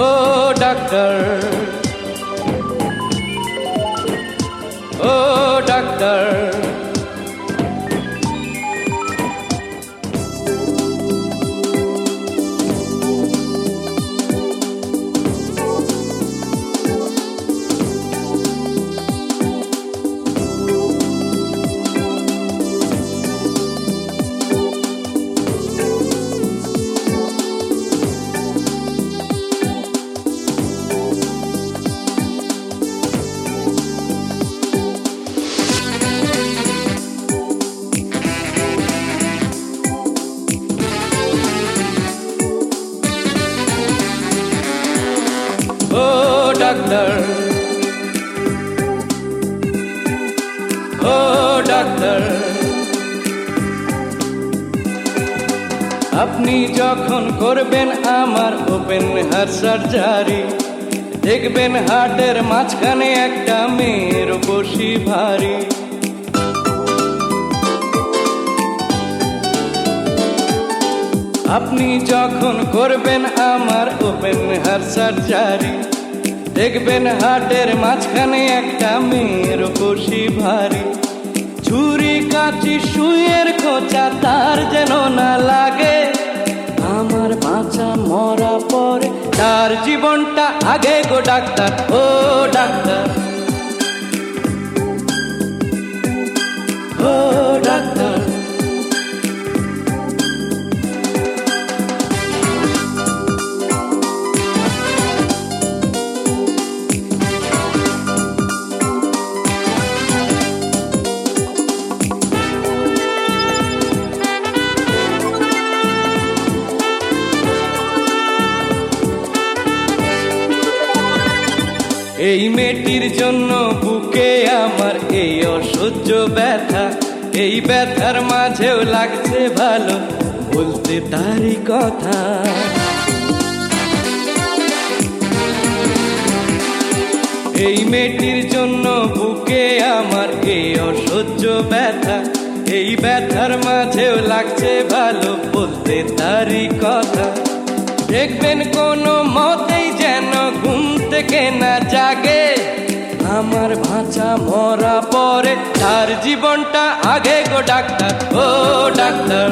ও doctor doctor. ও doctor. আপনি যখন করবেন আমার ওপেন হার্ট সার্জারি দেখবেন হার্টের মাঝখানে একটা মেয়ের বসি ভারী। আপনি যখন করবেন আমার ওপেন হার্ট সার্জারি দেখবেন হাটের মাঝখানে একটা মেয়ের বসি ভারী। ছুরি কাচি সুইয়ের খোঁচা তার যেন না লাগে। আমার বাঁচা মরা পরে তার জীবনটা আগে গো ডাক্তার, ও ডাক্তার। ও এই মেয়েটির জন্য বুকে আমার এই অসহ্য ব্যথা, এই ব্যথার মাঝেও লাগছে ভালো, বলতে তারই কথা। এই মেয়েটির জন্য বুকে আমার এই অসহ্য ব্যথা, এই ব্যথার মাঝেও লাগছে ভালো, বলতে তারই কথা। দেখবেন কোনো মতেই ঘুম থেকে না জাগে। আমার ভাঁচা মরা পরে তার জীবনটা আগে গো ডাক্তার, ও ডাক্তার।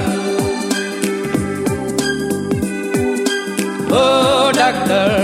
ও ডাক্তার।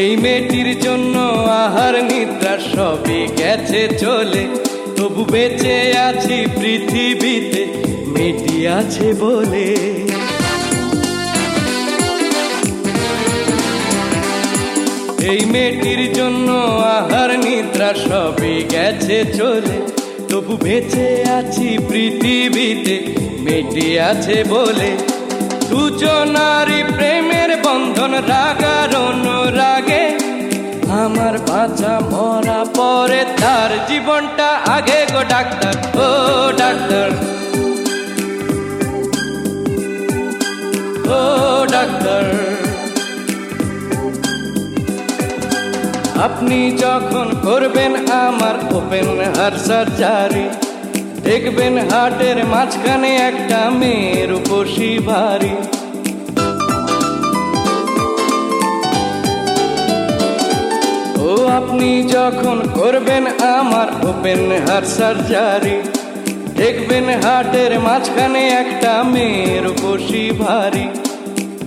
এই মেয়েটির জন্য আহার নিদ্রা সবই গেছে চলে। তবু বেঁচে আছি পৃথিবীতে, মেয়েটি আছে বলে। এই মেয়েটির জন্য আহার নিদ্রা সবই গেছে চলে। তবু বেঁচে আছি পৃথিবীতে, মেয়েটি আছে বলে। দুজনারই তার জীবনটা আগে গো ডাক্তার, ও ডাক্তার। ও ডাক্তার। আপনি যখন করবেন আমার ওপেন হার্ট সার্জারি, দেখবেন হার্টের মাঝখানে একটা মেয়ের বসি ভারী আপনি যখন করবেন আমার ওপেন হার্ট সার্জারি দেখবেন হাটের মাঝখানে একটা মেয়ের বসি ভারী।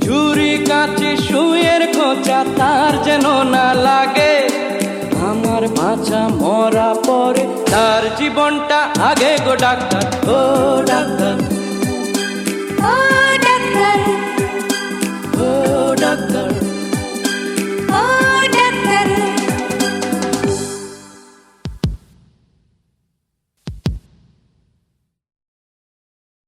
ঝুরি কাচি শুয়ের খোঁচা তার যেন না লাগে। আমার বাঁচা মরা পরে তার জীবনটা আগে গো ডাক্তার, ও